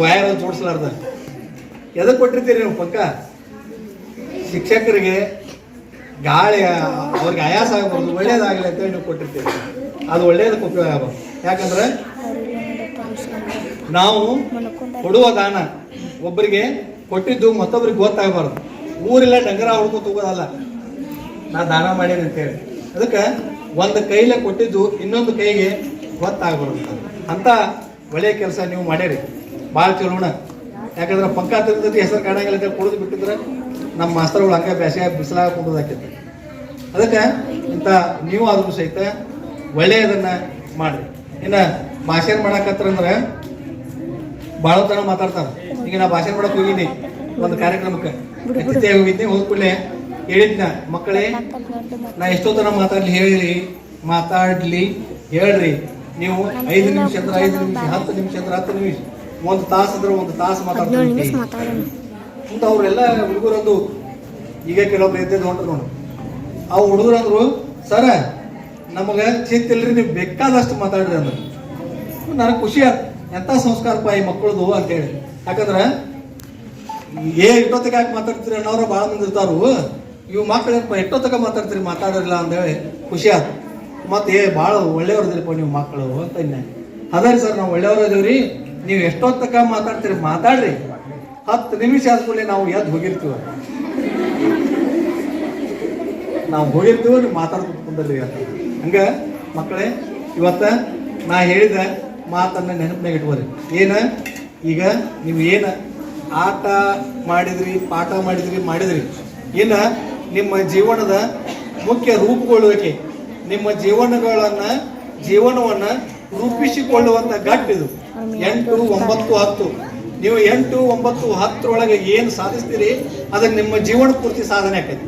ವಾಯರ್ ಜೋಡಿಸ್ಲಾರ್ದ. ಎದಕ್ಕೆ ಕೊಟ್ಟಿರ್ತೀರಿ ನೀವು ಪಕ್ಕ? ಶಿಕ್ಷಕರಿಗೆ ಗಾಳಿ, ಅವ್ರಿಗೆ ಆಯಾಸ ಆಗ್ಬಾರ್ದು, ಒಳ್ಳೇದಾಗಲಿ ಅಂತೇಳಿ ನೀವು ಕೊಟ್ಟಿರ್ತೀರಿ. ಅದು ಒಳ್ಳೇದಕ್ಕೆ ಉಪಯೋಗ ಆಗ್ಬೋದು ಯಾಕಂದ್ರೆ ನಾವು ಕೊಡುವ ದಾನ ಒಬ್ಬರಿಗೆ ಕೊಟ್ಟಿದ್ದು ಮತ್ತೊಬ್ಬರಿಗೆ ಗೊತ್ತಾಗಬಾರ್ದು. ಊರಿಲ್ಲ ಡಂಗರ ಹೊಡ್ಕೊತ ಹೋಗೋದಲ್ಲ ನಾ ದಾನ ಮಾಡೇನಿ ಅಂತೇಳಿ. ಅದಕ್ಕೆ ಒಂದು ಕೈಲೇ ಕೊಟ್ಟಿದ್ದು ಇನ್ನೊಂದು ಕೈಗೆ ಗೊತ್ತಾಗಬಾರ್ದು ಅಂತ ಒಳ್ಳೆಯ ಕೆಲಸ ನೀವು ಮಾಡೇರಿ ಭಾಳ ಚಲೋಣ ಯಾಕಂದ್ರೆ ಪಂಕ ತಿರ್ತೈತಿ ಹೆಸರು ಕಾಣಂಗಿಲ್ಲ ಅಂತ ಕುಡಿದು ಬಿಟ್ಟಿದ್ರೆ ನಮ್ಮ ಮಾಸ್ತರ್ಗಳು ಹಂಗೆ ಬೇಸಿಗೆ ಬಿಸಿಲಾಗ ಕುಡಿದಾಕಿತ್ತು ಅದಕ್ಕೆ ಇಂಥ ನೀವು ಆದರೂ ಸಹಿತ ಒಳ್ಳೆಯದನ್ನ ಮಾಡಿರಿ. ಇನ್ನು ಭಾಷೆನ ಮಾಡಕತ್ತಂದ್ರೆ ಭಾಳ ಜನ ಮಾತಾಡ್ತಾರೆ. ಈಗ ನಾ ಭಾಷೆ ಮಾಡಕ್ ಹೋಗಿನಿ ಒಂದು ಕಾರ್ಯಕ್ರಮಕ್ಕೆ. ಹೋಗಿದ್ದೆ ಹೋದ ಕೂಡಲೇ ಹೇಳಿದ್ನ ಮಕ್ಕಳೇ ನಾ ಎಷ್ಟೋ ತರ ಮಾತಾಡ್ಲಿ ಹೇಳಿ ಮಾತಾಡ್ಲಿ ಹೇಳ್ರಿ. ನೀವು ಐದು ನಿಮಿಷ ಅಂದ್ರೆ ಐದು ನಿಮಿಷ ಹತ್ತು ನಿಮಿಷ ಅಂದ್ರೆ ಹತ್ತು ನಿಮಿಷ ಒಂದು ತಾಸು ಅಂದ್ರೆ ಒಂದು ತಾಸು
ಮಾತಾಡ್ತೀವಿ
ಅಂತ ಅವರೆಲ್ಲ ಹುಡುಗರಂದು ಈಗ ಕೆಲವೊಬ್ರು ಎದ್ದೆ ಹೊಂಟ್ರು ನೋಡು. ಆ ಹುಡುಗರಂದ್ರು ಸರ ನಮಗೆ ಚಿಂತಿಲ್ರಿ ನೀವು ಬೇಕಾದಷ್ಟು ಮಾತಾಡ್ರಿ ಅಂದ್ರೆ. ನನಗೆ ಖುಷಿ ಆಯ್ತು ಎಂಥ ಸಂಸ್ಕಾರಪ್ಪ ಈ ಮಕ್ಕಳದು? ಅಂತೇಳಿ ಯಾಕಂದ್ರೆ ಏ ಇಟ್ಟೊತ್ತಿಗೆ ಯಾಕೆ ಮಾತಾಡ್ತೀರಿ? ಅನ್ನೋರು ಭಾಳ ಮಂದಿ ಇರ್ತಾರು. ಇವು ಮಕ್ಳು ಎಷ್ಟೋ ಎಷ್ಟೊತ್ತಕ ಮಾತಾಡ್ತೀರಿ, ಮಾತಾಡೋರಿಲ್ಲ ಅಂತೇಳಿ ಖುಷಿ ಆಯ್ತು ಮತ್ತೆ ಏ, ಭಾಳ ಒಳ್ಳೆಯವ್ರದಿರಪ್ಪ ನೀವು ಮಕ್ಕಳು ಅಂತ ಇನ್ನೇ. ಅದರಿ ಸರ್, ನಾವು ಒಳ್ಳೆಯವ್ರು ನೀವು ನೀವು ತಕ ಮಾತಾಡ್ತೀರಿ, ಮಾತಾಡ್ರಿ. ಹತ್ತು ನಿಮಿಷ ಆದ್ಮೇಲೆ ನಾವು ಎದ್ದು ಹೋಗಿರ್ತೀವ. ನಾವು ಹೋಗಿರ್ತೀವ, ನೀವು ಮಾತಾಡ್ಕೊಂಡ್ರಿ ಅಂತ. ಹಂಗ ಮಕ್ಕಳೇ, ಇವತ್ತ ನಾ ಹೇಳಿದ ಮಾತನ್ನ ನೆನಪಿನಾಗ ಇಟ್ಕೋರಿ ಏನ? ಈಗ ನೀವು ಏನ ಆಟ ಮಾಡಿದ್ರಿ, ಪಾಠ ಮಾಡಿದ್ರಿ ಮಾಡಿದ್ರಿ. ಇನ್ನ ನಿಮ್ಮ ಜೀವನದ ಮುಖ್ಯ ರೂಪುಗೊಳ್ಳುವಿಕೆ. ನಿಮ್ಮ ಜೀವನಗಳನ್ನ, ಜೀವನವನ್ನ ರೂಪಿಸಿಕೊಳ್ಳುವಂತ ಗಟ್ಟಿದು ಎಂಟು, ಒಂಬತ್ತು, ಹತ್ತು. ನೀವು ಎಂಟು, ಒಂಬತ್ತು, ಹತ್ತರೊಳಗೆ ಏನು ಸಾಧಿಸ್ತೀರಿ? ಅದಕ್ಕೆ ನಿಮ್ಮ ಜೀವನ ಪೂರ್ತಿ ಸಾಧನೆ ಆಕೈತಿ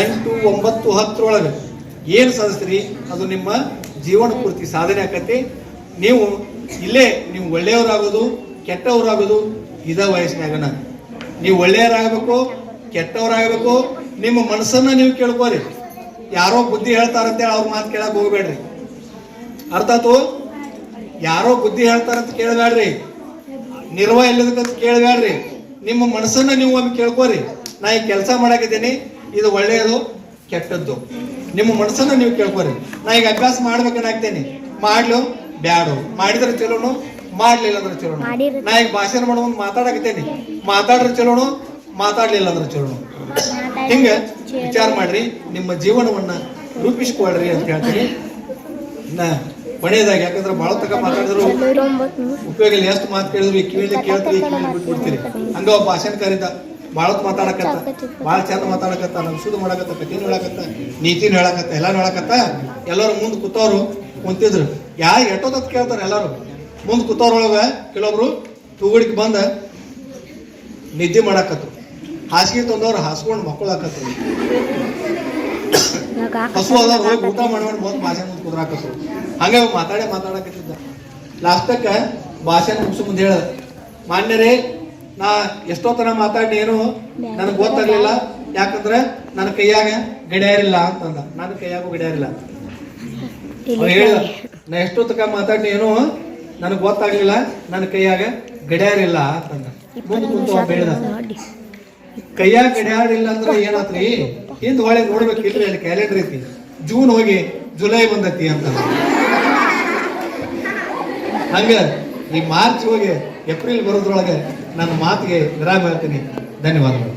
ಎಂಟು, ಒಂಬತ್ತು, ಹತ್ತರೊಳಗೆ ಏನು ಸಾಧಿಸ್ತೀರಿ? ಅದು ನಿಮ್ಮ ಜೀವನ ಪೂರ್ತಿ ಸಾಧನೆ ಆಕತಿ ನೀವು ಇಲ್ಲೇ, ನೀವು ಒಳ್ಳೆಯವರಾಗೋದು, ಕೆಟ್ಟವರಾಗೋದು ಇದ ವಯಸ್ಸಿನಾಗನ ನೀವು ಒಳ್ಳೆಯವರಾಗಬೇಕು ಕೆಟ್ಟವರಾಗಬೇಕು, ನಿಮ್ಮ ಮನಸ್ಸನ್ನ ನೀವು ಕೇಳ್ಕೋರಿ ಯಾರೋ ಬುದ್ಧಿ ಹೇಳ್ತಾರಂತೇಳಿ ಅವ್ರ ಮಾತು ಕೇಳಕ್ ಹೋಗ್ಬೇಡ್ರಿ. ಅರ್ಥ ಆತು ಯಾರೋ ಬುದ್ಧಿ ಹೇಳ್ತಾರಂತ ಕೇಳಬೇಡ್ರಿ. ನಿರ್ವ ಇಲ್ಲದಕ್ಕಂತ ಕೇಳಬೇಡ್ರಿ. ನಿಮ್ಮ ಮನಸ್ಸನ್ನ ನೀವು ಒಮ್ಮೆ ಕೇಳ್ಕೋರಿ ನಾ ಈ ಕೆಲಸ ಮಾಡಾಕಿದ್ದೀನಿ, ಇದು ಒಳ್ಳೆಯದು, ಕೆಟ್ಟದ್ದು. ನಿಮ್ಮ ಮನಸ್ಸನ್ನ ನೀವು ಕೇಳ್ಕೋರಿ ನಾ ಈಗ ಅಭ್ಯಾಸ ಮಾಡ್ಬೇಕನ್ನಾಗ್ತೇನೆ ಮಾಡ್ಲು, ಬ್ಯಾಡು. ಮಾಡಿದ್ರೆ ಚಲೋನು ಮಾಡ್ಲಿಲ್ಲ ಅಂದ್ರೆ
ಮಾಡಿದ್ರೆ-
ನಾ ಈಗ ಭಾಷಣ ಮಾಡೋ ಮಾತಾಡಕತ್ತೇನಿ. ಮಾತಾಡ್ರೆ ಚಲೋನು ಮಾತಾಡ್ಲಿಲ್ಲ ಅಂದ್ರೆ ಚಲೋಣ. ಹಿಂಗ ವಿಚಾರ ಮಾಡ್ರಿ ನಿಮ್ಮ ಜೀವನವನ್ನ ರೂಪಿಸ್ಕೊಳ್ರಿ ಅಂತ ಹೇಳ್ತೀನಿ. ನಾ ಕೊನೆಯದಾಗಿ ಯಾಕಂದ್ರೆ ಬಹಳ ತಕ ಮಾತಾಡಿದ್ರು. ಉಪಯೋಗ ಇಲ್ಲ ಎಷ್ಟು ಮಾತು ಕೇಳಿದ್ರು ಈ ಕಿವಿಯಿಂದ ಕೇಳ್ತೀರಿ ಕಿವಿಲಿ ಬಿಟ್ಬಿಡ್ತೀರಿ ಹಂಗ ಒಬ್ಬ ಭಾಷಣಕಾರಿದ್ದ ಬಹಳ ಮಾತಾಡಕತ್ತ ಭಾಳ ಚಂದ ಮಾತಾಡಕತ್ತ ನಮ್ ಶುದ್ಧ ಮಾಡಕತ್ತ ಕಥೆನೂ ಹೇಳಕತ್ತ ನೀತಿನೂ ಹೇಳಕತ್ತ ಎಲ್ಲಾನು ಹೇಳಕತ್ತ ಎಲ್ಲರೂ ಮುಂದೆ ಕೂತವ್ರು ಕುಂತಿದ್ರು. ಯಾ ಎಟ್ಟೋದತ್ ಕೇಳ್ತಾರೆ ಎಲ್ಲರೂ? ಮುಂದೆ ಕೂತವ್ರೊಳಗೆ ಕೆಲವೊಬ್ರು ತೂಗುಡಿಗೆ ಬಂದ ನಿದ್ದೆ ಮಾಡಾಕತ್ರು. ಹಾಸಿಗೆ ತಂದವ್ರು ಹಾಸ್ಕೊಂಡು ಮಕ್ಕಳಾಕತ್ರು ಹಸು ಅದಾರ ಹೋಗಿ ಊಟ ಮಾಡ್ಕೊಂಡು ಬಂದು ಭಾಷೆ ಮುಂದೆ ಕುದ್ರಾಕತ್ರು. ಹಂಗೆ ಮಾತಾಡೇ ಮಾತಾಡಕತ್ತಿದ್ದ. ಲಾಸ್ಟಕ್ಕ ಭಾಷೆ ಮುಗಿಸು ಮುಂದೆ ಹೇಳ ಮಾನ್ಯರೇ ನಾ ಎಷ್ಟೋ ತನ ಮಾತಾಡಿ ಏನು? ನನಗೆ ಗೊತ್ತಾಗ್ಲಿಲ್ಲ. ಯಾಕಂದ್ರೆ ನನ್ನ ಕೈಯಾಗ ಗಡಿಯಾರಿಲ್ಲ ಅಂತಂದ. ನನ್ನ ಕೈಯಾಗೂ ಗಡಿಯಾರಿಲ್ಲ. ಹೇಳಿದ ನಾ ಎಷ್ಟೋ ತನಕ ಮಾತಾಡಿ ಏನು? ನನಗೆ ಗೊತ್ತಾಗ್ಲಿಲ್ಲ ನನ್ನ ಕೈಯಾಗ ಗಡಿಯಾರಿಲ್ಲ ಅಂತಂದ ಮುಂದೆ ಕುಂತು ಬೆಳೆದ ಕೈಯಾಗ ಗಡಿಯಾರಿಲ್ಲ ಅಂದ್ರೆ ಏನಾತ್ರಿ? ಹಿಂದ್ ಹೊಳೆ ನೋಡ್ಬೇಕಿಲ್ರಿ ಅಲ್ಲಿ ಕ್ಯಾಲೆಂಡರ್ ಐತಿ. ಜೂನ್ ಹೋಗಿ ಜುಲೈ ಬಂದತಿ ಅಂತ ಹಂಗ ಈ ಮಾರ್ಚ್ ಹೋಗಿ ಏಪ್ರಿಲ್ ಬರೋದ್ರೊಳಗೆ ನನ್ನ ಮಾತಿಗೆ ವಿರಾಮ ಹೇಳ್ತೀನಿ. ಧನ್ಯವಾದಗಳು.